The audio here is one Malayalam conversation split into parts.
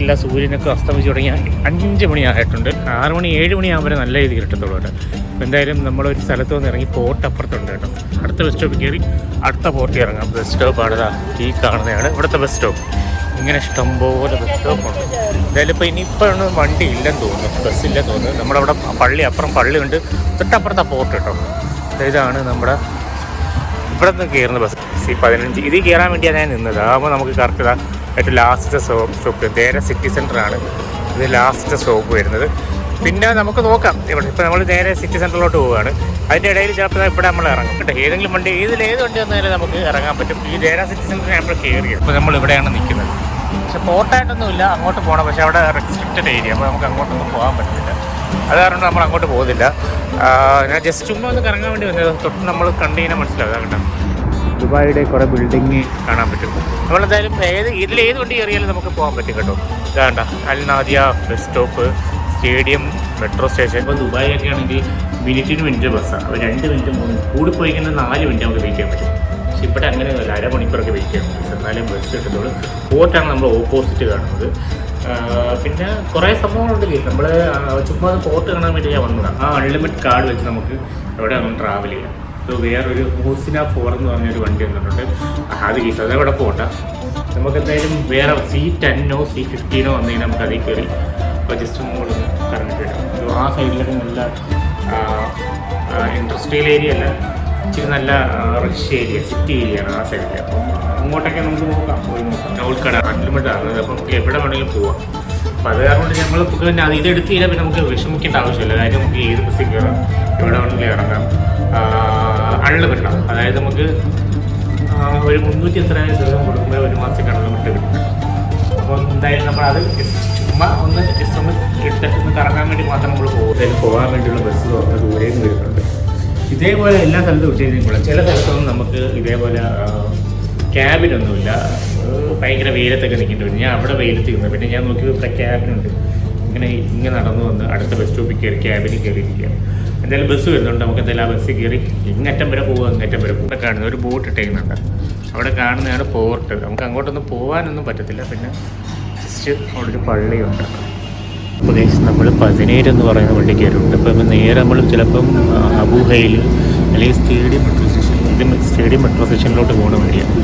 നടക്കില്ല സൂര്യനൊക്കെ അസ്തമിച്ച് തുടങ്ങിയ അഞ്ച് മണിയായിട്ടുണ്ട് ആറ് മണി ഏഴ് മണിയാകുമ്പോൾ നല്ല രീതിയിൽ കിട്ടത്തുള്ളൂ കേട്ടോ. എന്തായാലും നമ്മളൊരു സ്ഥലത്ത് നിന്ന് ഇറങ്ങി പോർട്ട് അപ്പുറത്തുണ്ട് കേട്ടോ. അടുത്ത ബസ് സ്റ്റോപ്പ് കയറി അടുത്ത പോർട്ടിൽ ഇറങ്ങാം. ബസ് സ്റ്റോപ്പാണ് ആണ് ഈ കാണുന്നതാണ് ഇവിടുത്തെ ബസ് സ്റ്റോപ്പ് ഇങ്ങനെ ഇഷ്ടംപോലെ ബസ് സ്റ്റോപ്പുണ്ട് എന്തായാലും ഇപ്പോൾ ഇനിയിപ്പോഴൊന്നും വണ്ടി ഇല്ലെന്ന് തോന്നുന്നു. ബസ്സില്ലെന്ന് തോന്നുന്നു. നമ്മുടെ അവിടെ പള്ളി അപ്പുറം പള്ളിയുണ്ട് തൊട്ടപ്പുറത്തെ പോർട്ട് കേട്ടോ. ഇതാണ് നമ്മുടെ ഇവിടെ നിന്ന് കയറുന്ന ബസ് സി പതിനഞ്ച്. ഇതിൽ കയറാൻ വേണ്ടിയാണ് ഞാൻ നിന്നത്. അതാകുമ്പോൾ നമുക്ക് കറക്റ്റ് ഇതാ. ഏറ്റവും ലാസ്റ്റ് സ്റ്റോപ്പ് ദേര സിറ്റി സെന്ററാണ് ഇത് ലാസ്റ്റ് സ്റ്റോപ്പ് വരുന്നത്. പിന്നെ നമുക്ക് നോക്കാം. ഇവിടെ ഇപ്പോൾ നമ്മൾ നേരെ സിറ്റി സെന്ററിലോട്ട് പോവുകയാണ്. അതിന്റെ ഇടയിൽ ചിലപ്പോൾ ഇവിടെ നമ്മൾ ഇറങ്ങും. കേട്ടോ ഏതെങ്കിലും വണ്ടി ഏതിൽ ഏത് വണ്ടി വന്നാലും നമുക്ക് ഇറങ്ങാൻ പറ്റും. ഈ നേരെ സിറ്റി സെന്ററിൽ നമ്മൾ കയറിയത് അപ്പോൾ നമ്മൾ ഇവിടെയാണ് നിൽക്കുന്നത്. പക്ഷെ പോർട്ടായിട്ടൊന്നുമില്ല അങ്ങോട്ട് പോകണം പക്ഷേ അവിടെ റെസ്ട്രിക്റ്റഡ് ഏരിയ അപ്പോൾ നമുക്ക് അങ്ങോട്ടൊന്നും പോകാൻ പറ്റില്ല അത് കാരണം നമ്മൾ അങ്ങോട്ട് പോകുന്നില്ല ഞാൻ ജസ്റ്റ് ചുമ്മാ ഒന്ന് കറങ്ങാൻ വേണ്ടി വന്നത്. തൊട്ട് നമ്മൾ കണ്ടു കഴിഞ്ഞാൽ കേട്ടോ ദുബായിയുടെ കുറേ ബിൽഡിങ് കാണാൻ പറ്റും. നമ്മളെന്തായാലും ഏത് ഇതിൽ ഏത് വണ്ടി കയറിയാലും നമുക്ക് പോകാൻ പറ്റും കേട്ടോ. ഇതാണ്ട Al Nahda bus stop stadium metro station ഇപ്പോൾ ദുബായിലൊക്കെ ആണെങ്കിൽ മിനിറ്റിന് മിനിറ്റ് ബസ്സാണ് അപ്പോൾ രണ്ട് മിനിറ്റ് മൂന്ന് കൂടി കഴിഞ്ഞാൽ നാല് മിനിറ്റ് നമുക്ക് വെയിറ്റ് ചെയ്യാൻ പറ്റും. പക്ഷെ ഇവിടെ അങ്ങനെയൊന്നുമില്ല അരമണിക്കൂറൊക്കെ വെയിറ്റ് ചെയ്യാൻ പറ്റും. എന്നാലും ബസ് കിട്ടത്തുള്ളൂ പോർട്ടാണ് നമ്മൾ ഓപ്പോസിറ്റ് കാണുന്നത്. പിന്നെ കുറേ സംഭവങ്ങളുണ്ട് നമ്മൾ ചുമ്മാ ഫോർട്ട് കാണാൻ വേണ്ടി ഞാൻ വന്നതാണ് ആ അൺലിമിറ്റഡ് കാർഡ് വെച്ച് നമുക്ക് എവിടെ ഒന്നും ട്രാവൽ ചെയ്യാം. വേറൊരു മൂസിന ഫോർ എന്ന് പറഞ്ഞൊരു വണ്ടി വന്നിട്ടുണ്ട് അത് കേസ് ഇവിടെ പോട്ടെ നമുക്ക് എന്തായാലും വേറെ സി ടെന്നോ സി ഫിഫ്റ്റീനോ വന്നു കഴിഞ്ഞാൽ നമുക്ക് അതിൽ കയറി അപ്പോൾ ജസ്റ്റ് മുകളിൽ കറങ്ങിട്ട് വരാം. ആ സൈഡിലൊക്കെ നല്ല ഇൻഡസ്ട്രിയൽ ഏരിയ അല്ല ഇച്ചിരി നല്ല റഷ് ഏരിയ സിറ്റി ഏരിയ ആണ് ആ സൈഡിൽ അപ്പം അങ്ങോട്ടൊക്കെ നമുക്ക് നോക്കാം പോയി നോക്കാം. കട അൺലിമിറ്റഡ് ആണ് അപ്പം എവിടെ വേണമെങ്കിലും പോവാം. അപ്പോൾ അത് കാരണം കൊണ്ട് നമുക്ക് പിന്നെ അത് ഇതെടുത്ത് കഴിഞ്ഞാൽ പിന്നെ നമുക്ക് വിഷമിക്കേണ്ട ആവശ്യമില്ല. കാര്യം നമുക്ക് ഏത് ബസ്സിൽ കയറാം? എവിടെ വേണമെങ്കിലും ഇറങ്ങാം. അൺലിമിറ്റഡ് കിട്ടണം അതായത് നമുക്ക് ഒരു മുന്നൂറ്റി എത്ര ദിവസം കൊടുക്കുമ്പോൾ ഒരു മാസം മാസത്തേക്ക് അൺലിമിറ്റഡ് കിട്ടും. അപ്പോൾ എന്തായാലും നമ്മൾ അത് ചുമ്മാ ഒന്ന് ജസ്റ്റ് ഒന്ന് എടുത്തിട്ട് ഒന്ന് കറങ്ങാൻ വേണ്ടി മാത്രം നമ്മൾ പോകും. പോകാൻ വേണ്ടിയുള്ള ബസ് തുറന്ന് ദൂരെ നിന്ന് വരുന്നുണ്ട്. ഇതേപോലെ എല്ലാ സ്ഥലത്തും വിട്ടുകഴിഞ്ഞാൽ ചില സ്ഥലത്തൊന്നും നമുക്ക് ഇതേപോലെ ക്യാബിനൊന്നുമില്ല. ഭയങ്കര വെയിലത്തൊക്കെ നിൽക്കേണ്ടി വരും. ഞാൻ അവിടെ വെയിലത്ത് നിന്ന് പിന്നെ ഞാൻ നോക്കി ഇവിടെ ക്യാബിനുണ്ട്. ഇങ്ങനെ ഇങ്ങനെ നടന്നു വന്ന് അടുത്ത ബസ് സ്റ്റോപ്പിൽ കയറി ക്യാബിനിൽ കയറിയിരിക്കുക എന്തായാലും ബസ് വരുന്നുണ്ട്. നമുക്ക് എന്തായാലും ആ ബസ്സിൽ കയറി ഇങ്ങറ്റം വരെ പോകുക ഇങ്ങറ്റം വരെ പോകും കാണുന്നത് ഒരു ബോട്ട് ഇട്ടേക്കുന്നുണ്ട്. അവിടെ കാണുന്നതാണ് പോർട്ട് നമുക്ക് അങ്ങോട്ടൊന്നും പോകാനൊന്നും പറ്റത്തില്ല. പിന്നെ ജസ്റ്റ് അവിടെ ഒരു പള്ളിയുണ്ട്. അപ്പോൾ നമ്മൾ പതിനേഴ് എന്ന് പറയുന്ന വണ്ടി കയറിയിട്ടുണ്ട്. അപ്പോൾ നേരെ നമ്മൾ ചിലപ്പം അബൂഹയിൽ അല്ലെങ്കിൽ stadium metro station stadium metro സ്റ്റേഷനിലോട്ട് പോകുന്ന വഴിയാണ്.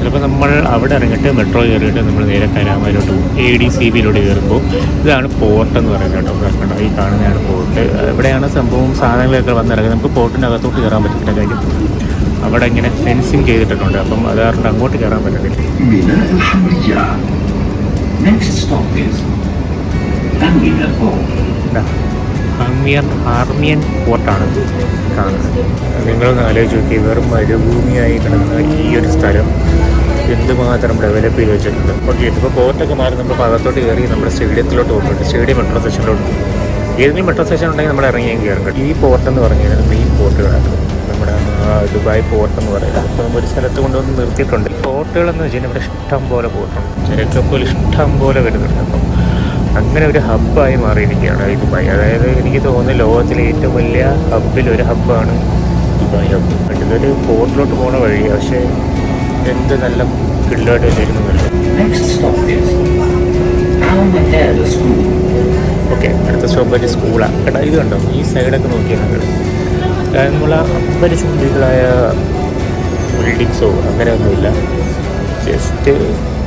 ചിലപ്പോൾ നമ്മൾ അവിടെ ഇറങ്ങിയിട്ട് മെട്രോ കയറിയിട്ട് നമ്മൾ നേരെ കനാമയിലോട്ട് പോകും. എ ഡി സി ബിയിലൂടെ കയറുമ്പോൾ ഇതാണ് പോർട്ട് എന്ന് പറയുന്നത് കേട്ടോ. കണ്ടോ? ഈ കാണുന്നതാണ് പോർട്ട് എവിടെയാണ് സംഭവം സാധനങ്ങളൊക്കെ വന്നിറങ്ങുന്നത് നമുക്ക് പോർട്ടിന്റെ അകത്തോട്ട് കയറാൻ പറ്റത്തില്ല കാര്യം. അവിടെ ഇങ്ങനെ ഫെൻസിങ് ചെയ്തിട്ടുണ്ട് അപ്പം അത് കാരണം അങ്ങോട്ട് കയറാൻ പറ്റത്തില്ല. ഹാർമിയൻ ഹാർമിയൻ പോർട്ടാണ് കാണുന്നത്. നിങ്ങളൊന്ന് ആലോചിച്ച് നോക്കി വെറും മരുഭൂമിയായി കിടക്കുന്ന ഈ ഒരു സ്ഥലം. എന്തുമാത്രം ഡെവലപ്പ് ചെയ്ത് വെച്ചിട്ടുണ്ട്. ഓക്കെ ഇപ്പോൾ പോർട്ടൊക്കെ മാറി നമ്മൾ ഭാഗത്തോട്ട് കയറി നമ്മുടെ സ്റ്റേഡിയത്തിലോട്ട് പോകുന്നുണ്ട്. സ്റ്റേഡിയം മെട്രോ സ്റ്റേഷനിലോട്ട് ഏതെങ്കിലും മെട്രോ സ്റ്റേഷൻ ഉണ്ടെങ്കിൽ നമ്മൾ ഇറങ്ങിയും കയറും ഈ പോർട്ട് എന്ന് പറഞ്ഞു കഴിഞ്ഞാൽ മെയിൻ പോർട്ടുകളാണ് നമ്മുടെ ദുബായ് പോർട്ട് എന്ന് പറയുന്നത്. അപ്പോൾ നമ്മൾ ഒരു സ്ഥലത്ത് കൊണ്ടുവന്ന് നിർത്തിയിട്ടുണ്ട്. പോർട്ടുകൾ എന്ന് വെച്ചാൽ ഇവിടെ ഇഷ്ടം പോലെ പോർട്ടുണ്ട് ചരക്കപ്പോൾ ഇഷ്ടം പോലെ വരുന്നുണ്ട്. അപ്പം അങ്ങനെ ഒരു ഹബ്ബായി മാറിയിരിക്കുകയാണ് ഈ ദുബായ്. അതായത് എനിക്ക് തോന്നുന്നു ലോകത്തിലെ ഏറ്റവും വലിയ ഹബ്ബിൽ ഒരു ഹബ്ബാണ് ദുബായ് ഹബ്ബ് അതിലൊരു പോർട്ടിലോട്ട് പോകുന്ന വഴി പക്ഷേ എന്ത് നല്ല കിള്ളായിട്ട് School. ഓക്കെ അടുത്ത സ്റ്റോപ്പ് ഒരു സ്കൂളാണ് കേട്ടോ ഇത് കണ്ടോ? ഈ സൈഡൊക്കെ നോക്കിയാൽ നിങ്ങൾ നമ്മൾ അപരിശുദ്ധികളായ ബിൽഡിങ്സോ അങ്ങനെ അങ്ങനെയൊന്നുമില്ല ജസ്റ്റ്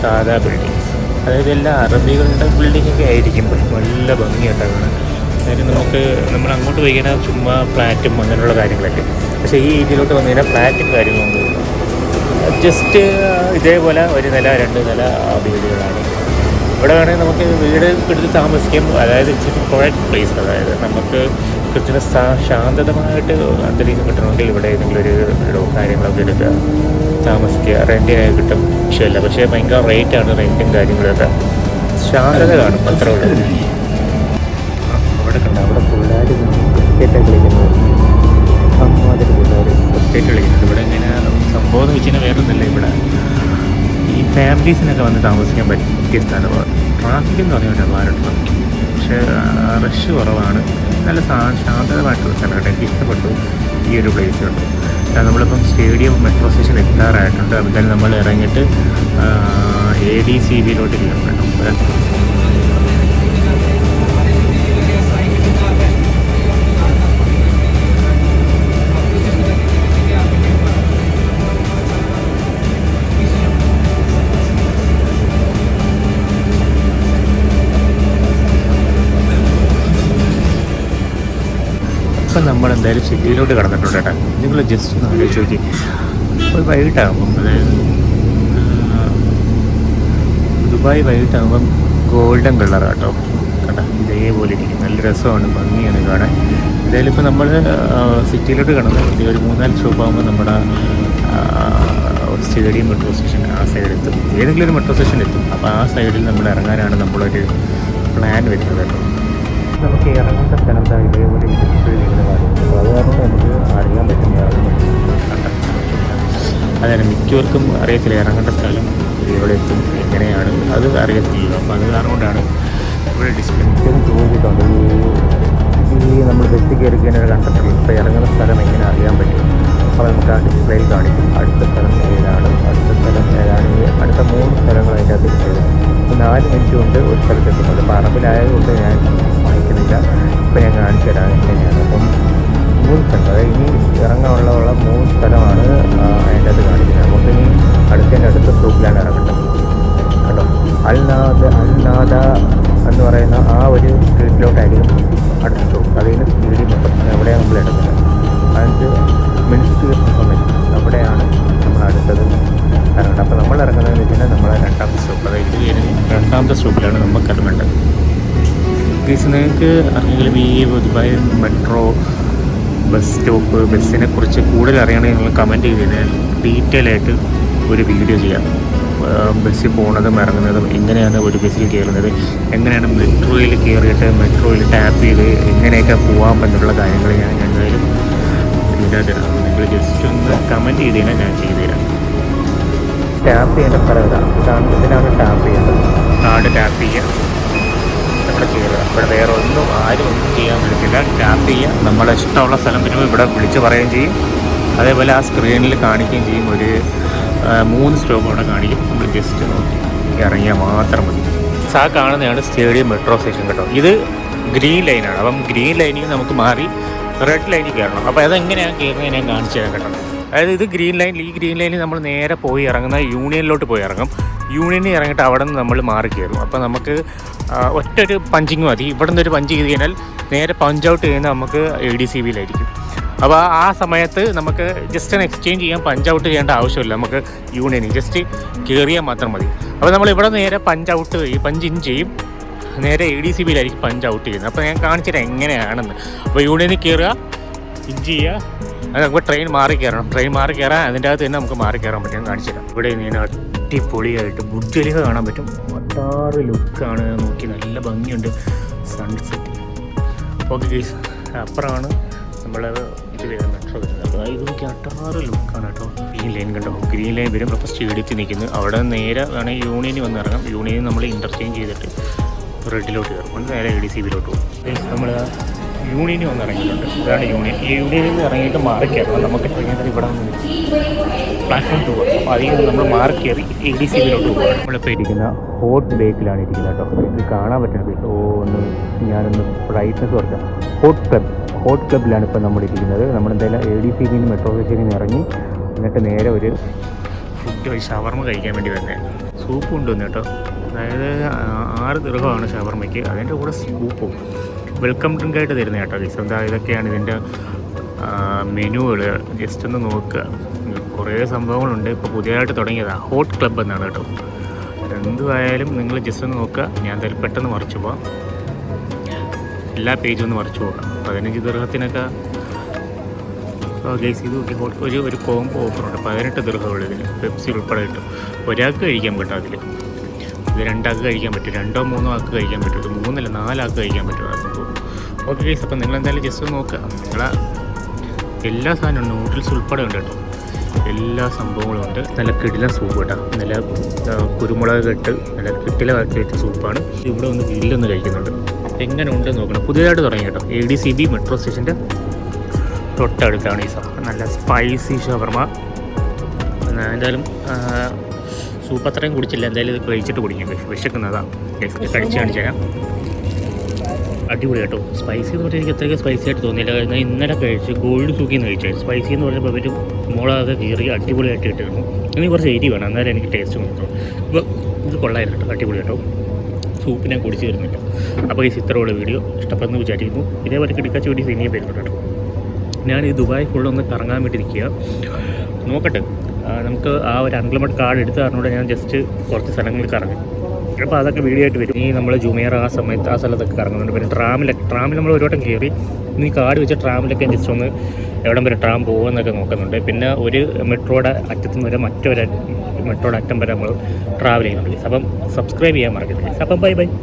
സാധാ ബിൽഡിങ്സ് അതായത് എല്ലാ അറബികളുടെ ബിൽഡിങ്ങൊക്കെ ആയിരിക്കും. നല്ല ഭംഗിയായിട്ടാണ് അതായത് നമുക്ക് നമ്മൾ അങ്ങോട്ട് പോയി കഴിഞ്ഞാൽ ചുമ്മാ ഫ്ലാറ്റും അങ്ങനെയുള്ള കാര്യങ്ങളൊക്കെ. പക്ഷേ ഈ ഏരിയയിലോട്ട് വന്നു കഴിഞ്ഞാൽ ഫ്ലാറ്റും കാര്യങ്ങളൊന്നുമില്ല ജസ്റ്റ് ഇതേപോലെ ഒരു നില രണ്ട് നില വീടുകളാണ്. ഇവിടെ വേണമെങ്കിൽ നമുക്ക് വീട് എടുത്ത് താമസിക്കും. അതായത് ഇച്ചിരി ക്വയറ്റ് പ്ലേസ് അതായത് നമുക്ക് സാ- ശാന്തതമായിട്ട് അന്തരീക്ഷം കിട്ടണമെങ്കിൽ ഇവിടെ ഏതെങ്കിലും ഒരു വീടോ കാര്യങ്ങളൊക്കെ എടുക്കുക താമസിക്കുക. റെന്റിനായി കിട്ടും ഇഷ്യമല്ല പക്ഷേ ഭയങ്കര റേറ്റാണ് റെന്റും കാര്യങ്ങളൊക്കെ. ശാന്തത കാണും അത്ര ഉള്ളൂ. അവിടെ കണ്ട? അവിടെ പിള്ളേർ ക്രിക്കറ്റ് കളിക്കുന്നത് അമ്മാതിരി പിള്ളേർ ക്രിക്കറ്റ് കളിക്കുന്നുണ്ട് ഇവിടെ ഇങ്ങനെ സംഭവം എന്ന് വെച്ച് കഴിഞ്ഞാൽ വേറെ ഒന്നുമില്ല ഇവിടെ. ഈ ഫാമിലീസിനൊക്കെ വന്ന് താമസിക്കാൻ പറ്റിയ സ്ഥലമാണ്. ട്രാഫിക് എന്ന് പറഞ്ഞാൽ ഒരുപാട് ട്രാഫിക് പക്ഷേ റഷ് കുറവാണ്. നല്ല ശാന്തമായിട്ടുള്ള സ്ഥലമാണ്. എനിക്ക് ഇഷ്ടപ്പെട്ടു ഈ ഒരു പ്ലേസ് ഉണ്ട് നമ്മളിപ്പം സ്റ്റേഡിയം മെട്രോ സ്റ്റേഷൻ എത്താറായിട്ടുണ്ട്. അതുപോലെ നമ്മൾ ഇറങ്ങിയിട്ട് എ ഡി സി ബിയിലോട്ട് കേട്ടോ ഇപ്പം നമ്മൾ എന്തായാലും സിറ്റിയിലോട്ട് കടന്നിട്ടുണ്ട് കേട്ടോ. നിങ്ങൾ ജസ്റ്റ് ഒന്ന് ആലോചിച്ച് നോക്കി. ഒരു വൈകിട്ടാകുമ്പം അതായത് ദുബായ് വൈകിട്ടാകുമ്പം ഗോൾഡൻ കളർ കേട്ടോ. കേട്ടോ ഇതേപോലെ ഇരിക്കും നല്ല രസമാണ് ഭംഗിയാണ് കാണാൻ. എന്തായാലും ഇപ്പോൾ നമ്മൾ സിറ്റിയിലോട്ട് കടന്ന് ഒരു മൂന്നാൽ സ്റ്റോപ്പ് ആകുമ്പോൾ നമ്മുടെ സ്റ്റേഡിയം മെട്രോ സ്റ്റേഷൻ ആ സൈഡിൽ എത്തും. ഏതെങ്കിലും ഒരു മെട്രോ സ്റ്റേഷൻ എത്തും. അപ്പോൾ ആ സൈഡിൽ നമ്മൾ ഇറങ്ങാനാണ് നമ്മളൊരു പ്ലാൻ വരുന്നത് കേട്ടോ. നമുക്ക് ഇറങ്ങേണ്ട സ്ഥലം ഇതേപോലെ അതായത് ചെയ്യുന്ന കാര്യമുണ്ട് അപ്പോൾ അത് കാരണം നമുക്ക് അറിയാൻ പറ്റും ഇറങ്ങുന്നത് അതാണ് മിക്കവർക്കും അറിയത്തില്ല ഇറങ്ങേണ്ട സ്ഥലം എവിടെ എത്തും എങ്ങനെയാണ് അത് അറിയത്തില്ല. അപ്പോൾ അത് കാരണം കൊണ്ടാണ് ഇവിടെ ഡിസ്പ്ലേ മിക്കതും ചോദിച്ചിട്ടുണ്ട് ഈ നമ്മൾ ബസ് കയറി കഴിഞ്ഞാൽ കണ്ടിട്ടുള്ളൂ ഇപ്പോൾ ഇറങ്ങുന്ന സ്ഥലം എങ്ങനെ അറിയാൻ പറ്റും? അപ്പോൾ നമുക്ക് ആ ഡിസ്പ്ലേയിൽ കാണിക്കും. അടുത്ത സ്ഥലം ഏതാണ്? അടുത്ത സ്ഥലം ഏതാണ്? അടുത്ത മൂന്ന് സ്ഥലങ്ങൾ അതിന്റെ അകത്ത് നാല് മിനിറ്റ് കൊണ്ട് ഒരു സ്ഥലത്ത് എത്തുന്നുണ്ട്. പറമ്പിലായത് കൊണ്ട് ഞാൻ വാങ്ങിക്കുന്നില്ല ഇപ്പോൾ ഞാൻ കാണിച്ചു തരാം എങ്ങനെയാണ്. അപ്പം മൂന്ന് സ്ഥലം. അതായത് ഇനി ഇറങ്ങാനുള്ള മൂന്ന് സ്ഥലമാണ് അതിന്റെ അത് കാണിക്കുന്നത്. നമുക്ക് ഇനി അടുത്തതിന്റെ അടുത്ത സ്റ്റോപ്പിലാണ് ഇറങ്ങേണ്ടത്. കേട്ടോ അൽനാദ് അൽനാദ എന്ന് പറയുന്ന ആ ഒരു സ്ട്രീറ്റിലോട്ടായിരിക്കും അടുത്ത സ്റ്റോപ്പ് അതിന് സ്പീഡിൽ മൊത്തം എവിടെയാണ് നമ്മൾ എടുക്കുന്നത് അഞ്ച് മിനിറ്റ് ഇൻഫർമേഷൻ അവിടെയാണ് നമ്മൾ അടുത്തത് ഇറങ്ങേണ്ടത്. അപ്പോൾ നമ്മൾ ഇറങ്ങുന്നതെന്ന് വെച്ച് കഴിഞ്ഞാൽ നമ്മളെ രണ്ടാമത്തെ സ്റ്റോപ്പ് അതായത് രണ്ടാമത്തെ സ്റ്റോപ്പിലാണ് നമുക്ക് ഇറങ്ങേണ്ടത്. ഗീസ് നിങ്ങൾക്ക് അറിയെങ്കിലും ഈ ദുബായ് മെട്രോ ബസ് സ്റ്റോപ്പ് ബസ്സിനെ കുറിച്ച് കൂടുതൽ അറിയണമെങ്കിൽ നിങ്ങൾ കമന്റ് ചെയ്ത് കഴിഞ്ഞാൽ ഡീറ്റെയിൽ ആയിട്ട് ഒരു വീഡിയോ ചെയ്യാം. ബസ്സിൽ പോകുന്നതും ഇറങ്ങുന്നതും എങ്ങനെയാണ് ഒരു ബസ്സിൽ കയറുന്നത് എങ്ങനെയാണ് മെട്രോയിൽ കയറിയിട്ട് മെട്രോയിൽ ടാപ്പ് ചെയ്ത് എങ്ങനെയൊക്കെ പോകാൻ പറ്റുള്ള കാര്യങ്ങൾ ഞാൻ എന്തായാലും നിങ്ങൾ ജസ്റ്റ് ഒന്ന് കമന്റ് ചെയ്ത് കഴിഞ്ഞാൽ ഞാൻ ചെയ്തുതരാം ടാപ്പ് ചെയ്യേണ്ട സ്ഥലം ഇതാണ് ഇതാണ് ഇതിനാണ് ടാപ്പ് ചെയ്യേണ്ടത്. കാർഡ് ടാപ്പ് ചെയ്യുക ഇവിടെ കയറുക ഇവിടെ വേറെ ഒന്നും ആരും ഒന്നും ചെയ്യാൻ പറ്റത്തില്ല ടാപ്പ് ചെയ്യുക. നമ്മളെ ഇഷ്ടമുള്ള സ്ഥലം വരുമ്പോൾ ഇവിടെ വിളിച്ച് പറയുകയും ചെയ്യും. അതേപോലെ ആ സ്ക്രീനിൽ കാണിക്കുകയും ചെയ്യും. ഒരു മൂന്ന് സ്റ്റോപ്പ് അവിടെ കാണിക്കും. നമ്മൾ ജസ്റ്റ് നോക്കി. ഇറങ്ങിയാൽ മാത്രം മതി. സാ കാണുന്നതാണ് സ്റ്റേഡിയം മെട്രോ സ്റ്റേഷൻ കേട്ടോ. ഇത് ഗ്രീൻ ലൈനാണ് അപ്പം ഗ്രീൻ ലൈനിൽ നമുക്ക് മാറി റെഡ് ലൈനിൽ കയറണം. അപ്പോൾ അതെങ്ങനെയാണ് കയറുന്നത് ഞാൻ കാണിച്ചു തരാം കേട്ടോ. അതായത് ഇത് ഗ്രീൻ ലൈനിൽ ഈ ഗ്രീൻ ലൈനിൽ നമ്മൾ നേരെ പോയി ഇറങ്ങുന്ന യൂണിയനിലോട്ട് പോയി ഇറങ്ങും. യൂണിയനിൽ ഇറങ്ങിയിട്ട് അവിടെ നിന്ന് നമ്മൾ മാറി കയറും. അപ്പോൾ നമുക്ക് ഒറ്റ ഒരു പഞ്ചിങ് മതി. ഇവിടെ നിന്ന് ഒരു പഞ്ച് ചെയ്ത് കഴിഞ്ഞാൽ നേരെ പഞ്ച് ഔട്ട് ചെയ്യുന്ന നമുക്ക് എ ഡി സി ബിയിലായിരിക്കും അപ്പോൾ ആ സമയത്ത് നമുക്ക് ജസ്റ്റ് ഒന്ന് എക്സ്ചേഞ്ച് ചെയ്യാൻ പഞ്ച് ഔട്ട് ചെയ്യേണ്ട ആവശ്യമില്ല നമുക്ക് യൂണിയനിൽ. ജസ്റ്റ് കയറിയാൽ മാത്രം മതി. അപ്പോൾ നമ്മൾ ഇവിടെ നേരെ പഞ്ച് ഔട്ട് ചെയ്യും പഞ്ച് ഇൻ ചെയ്യും. നേരെ എ ഡി സി ബിയിലായിരിക്കും പഞ്ച് ഔട്ട് ചെയ്യുന്നത്. അപ്പോൾ ഞാൻ കാണിച്ചിട്ട് എങ്ങനെയാണെന്ന്. അപ്പോൾ യൂണിയനിൽ കയറുക ഇൻ ചെയ്യുക നമുക്ക് ട്രെയിൻ മാറി കയറണം. ട്രെയിൻ മാറി കയറാൻ അതിന്റെ അകത്ത് തന്നെ നമുക്ക് മാറി കയറാൻ പറ്റും. കാണിച്ചു തരാം ഇവിടെ ഇങ്ങനെ അടിപൊളിയായിട്ട് ബുദ്ധലിക കാണാൻ പറ്റും. ഒട്ടാറ് ലുക്കാണ്. നോക്കി നല്ല ഭംഗിയുണ്ട്. സൺസെറ്റ് ഓക്കെ ഗീസ് അപ്പുറമാണ് നമ്മൾ ഇത് വരുന്നത്. മെട്രോ വരുന്നത്. അപ്പോൾ ഇത് നോക്കി അട്ടാറ് ലുക്കാണ് കേട്ടോ. ഗ്രീൻ ലൈൻ കണ്ടോ? ഗ്രീൻ ലൈൻ വരും. അപ്പോൾ സ്റ്റേഡിയത്തിൽ നിൽക്കുന്നു. അവിടെ നേരെ വേണമെങ്കിൽ യൂണിയനിൽ വന്ന് ഇറങ്ങാം യൂണിയനിൽ നമ്മൾ ഇന്റർചേഞ്ച് ചെയ്തിട്ട് റെഡിലോട്ട് കയറും. നേരെ എ ഡി സി ബിയിലോട്ട് പോകും നമ്മൾ യൂണിയനിൽ വന്ന് ഇറങ്ങിയിട്ടുണ്ട്. ഇതാണ് യൂണിയൻ. ഈ യൂണിയനിൽ നിന്ന് ഇറങ്ങിയിട്ട് മാറി കയറണം നമുക്ക് ഇറങ്ങിയത് ഇവിടെ നിന്ന് പ്ലാറ്റ്ഫോം ടൂർ അപ്പോൾ അതിൽ നിന്ന് നമ്മൾ മാറി കയറി എ ഡി സി ബിയിലോട്ട് പോകുക നമ്മളിപ്പോൾ ഇരിക്കുന്ന ഹോട്ട് ബേക്കിലാണ് ഇരിക്കുന്നത് കേട്ടോ. ഇത് കാണാൻ പറ്റുന്നത് ഓ ഒന്ന് ഞാനൊന്ന് ബ്രൈറ്റ്നസ് കുറയ്ക്കാം. ഹോട്ട് ക്ലബ് ഹോട്ട് ക്ലബിലാണ് ഇപ്പോൾ നമ്മൾ ഇരിക്കുന്നത്. നമ്മളെന്തായാലും എ ഡി സി ബിന്ന് മെട്രോ സ്റ്റേഷനിൽ നിന്ന് ഇറങ്ങി എന്നിട്ട് നേരെ ഒരു ഫുഡ് ഷവർമ കഴിക്കാൻ വേണ്ടി തന്നെ സൂപ്പ് കൊണ്ടുവന്നു കേട്ടോ. അതായത് ആറ് ദീർഘമാണ് ഷവർമയ്ക്ക്. അതിന്റെ കൂടെ സൂപ്പും വെൽക്കം ഡ്രിങ്ക് ആയിട്ട് തരുന്നത് കേട്ടോ ജസ്റ്റ് എന്താ ഇതൊക്കെയാണ് ഇതിന്റെ മെനുകൾ. ജസ്റ്റ് ഒന്ന് നോക്കുക. കുറേ സംഭവങ്ങളുണ്ട്. ഇപ്പോൾ പുതിയതായിട്ട് തുടങ്ങിയതാണ് ഹോട്ട് ക്ലബ്ബ് എന്നാണ് കേട്ടോ. എന്തുമായാലും നിങ്ങൾ ജസ്റ്റ് ഒന്ന് നോക്കുക. ഞാൻ എന്തായാലും പെട്ടെന്ന് മറിച്ചു പോവാം. എല്ലാ പേജും ഒന്ന് മറിച്ചു പോകാം പതിനഞ്ച് ദീർഘത്തിനൊക്കെ. ഗൈസ് ഇത് ഒരു ഒരു കോംബോ ഓഫറുണ്ട് പതിനെട്ട് ദീർഘമുള്ളൂ ഇതിന് പെപ്സി ഉൾപ്പെടെ കിട്ടും. ഒരാൾക്ക് കഴിക്കാൻ പറ്റും അതിൽ ഇത് രണ്ടാൾക്ക് കഴിക്കാൻ പറ്റും. രണ്ടോ മൂന്നോ ആൾക്ക് കഴിക്കാൻ പറ്റും. മൂന്നല്ല നാലാൾക്ക് കഴിക്കാൻ പറ്റും. ഓക്കെ ഗൈസ് അപ്പം നിങ്ങൾ എന്തായാലും ജസ്റ്റ് നോക്കുക നിങ്ങളെ എല്ലാ സാധനവും നൂഡിൽസ് ഉൾപ്പെടെ ഉണ്ട് കേട്ടോ. എല്ലാ സംഭവങ്ങളും ഉണ്ട്. നല്ല കിടില സൂപ്പ് കേട്ടോ. നല്ല കുരുമുളക് കെട്ട് നല്ല കിട്ടിലാക്കി വെച്ച സൂപ്പാണ്. ഇവിടെ ഒന്ന് ഗ്രില്ലൊന്ന് കഴിക്കുന്നുണ്ട്. എങ്ങനെ ഉണ്ട് നോക്കണം. പുതിയതായിട്ട് തുടങ്ങി കേട്ടോ. A D C B metro സ്റ്റേഷന്റെ തൊട്ടടുത്താണ് ഈ സാധനം. നല്ല സ്പൈസി ഷവർമ എന്തായാലും സൂപ്പ് അത്രയും കുടിച്ചില്ല. എന്തായാലും ഇത് കഴിച്ചിട്ട് കുടിക്കും. വിശ- വിശക്കുന്നതാണ് കഴിച്ച് കാണിച്ചു തരാം അടിപൊളി കേട്ടോ. സ്പൈസി എന്ന് പറഞ്ഞാൽ എനിക്ക് അത്രയ്ക്ക് സ്പൈസി ആയിട്ട് തോന്നിയില്ല. കാരണം ഇന്നലെ കഴിച്ച് ഗോൾഡ് സൂക്കി എന്ന് കഴിച്ചാൽ സ്പൈസി എന്ന് പറഞ്ഞപ്പോൾ അവർ മുളകൊക്കെ കീറി അടിപൊളിയായിട്ട് ഇട്ടിരുന്നു ഇനി കുറച്ച് എരി വേണം. എന്നാലും എനിക്ക് ടേസ്റ്റ് കൊടുത്തു അപ്പോൾ ഇത് കൊള്ളായിരുന്നു കേട്ടോ. അടിപൊളി കേട്ടോ. സൂപ്പ് ഞാൻ കുടിച്ച് വരുന്നില്ല. അപ്പോൾ ഈ ചിത്രമുള്ള വീഡിയോ ഇഷ്ടപ്പെടുന്നു വിചാരിക്കുന്നു. ഇതേപോലെ കിടക്കാച്ച വീഡിയോസ് ഇനിയും വരുന്നുണ്ട് കേട്ടോ. ഞാൻ ഈ ദുബായ് ഫുള്ളൊന്ന് കറങ്ങാൻ വേണ്ടി ഇരിക്കുക നോക്കട്ടെ. നമുക്ക് ആ ഒരു അൺലിമിറ്റഡ് കാർഡ് എടുത്ത് തന്നോട് ഞാൻ ജസ്റ്റ് കുറച്ച് സ്ഥലങ്ങളിൽ കറങ്ങി. അപ്പോൾ അതൊക്കെ വീഡിയോ ആയിട്ട് വരും. ഈ നമ്മൾ ജുമേറ ആ സമയത്ത് ആ സ്ഥലത്തൊക്കെ കറങ്ങുന്നുണ്ട്. പിന്നെ ട്രാമിലൊക്കെ ട്രാമിൽ നമ്മൾ ഒരു വട്ടം കയറി ഇനി കാർഡ് വെച്ച് ട്രാമിലൊക്കെ ജസ്റ്റ് ഒന്ന് എവിടം വരെ ട്രാം പോകുമെന്നൊക്കെ നോക്കുന്നുണ്ട്. പിന്നെ ഒരു മെട്രോയുടെ അറ്റത്തുനിന്ന് വരെ മറ്റൊരു മെട്രോയുടെ അറ്റം വരെ നമ്മൾ ട്രാവൽ ചെയ്യുന്നുണ്ട് അപ്പം സബ്സ്ക്രൈബ് ചെയ്യാൻ മറക്കത്തില്ല അപ്പം ബൈ ബൈ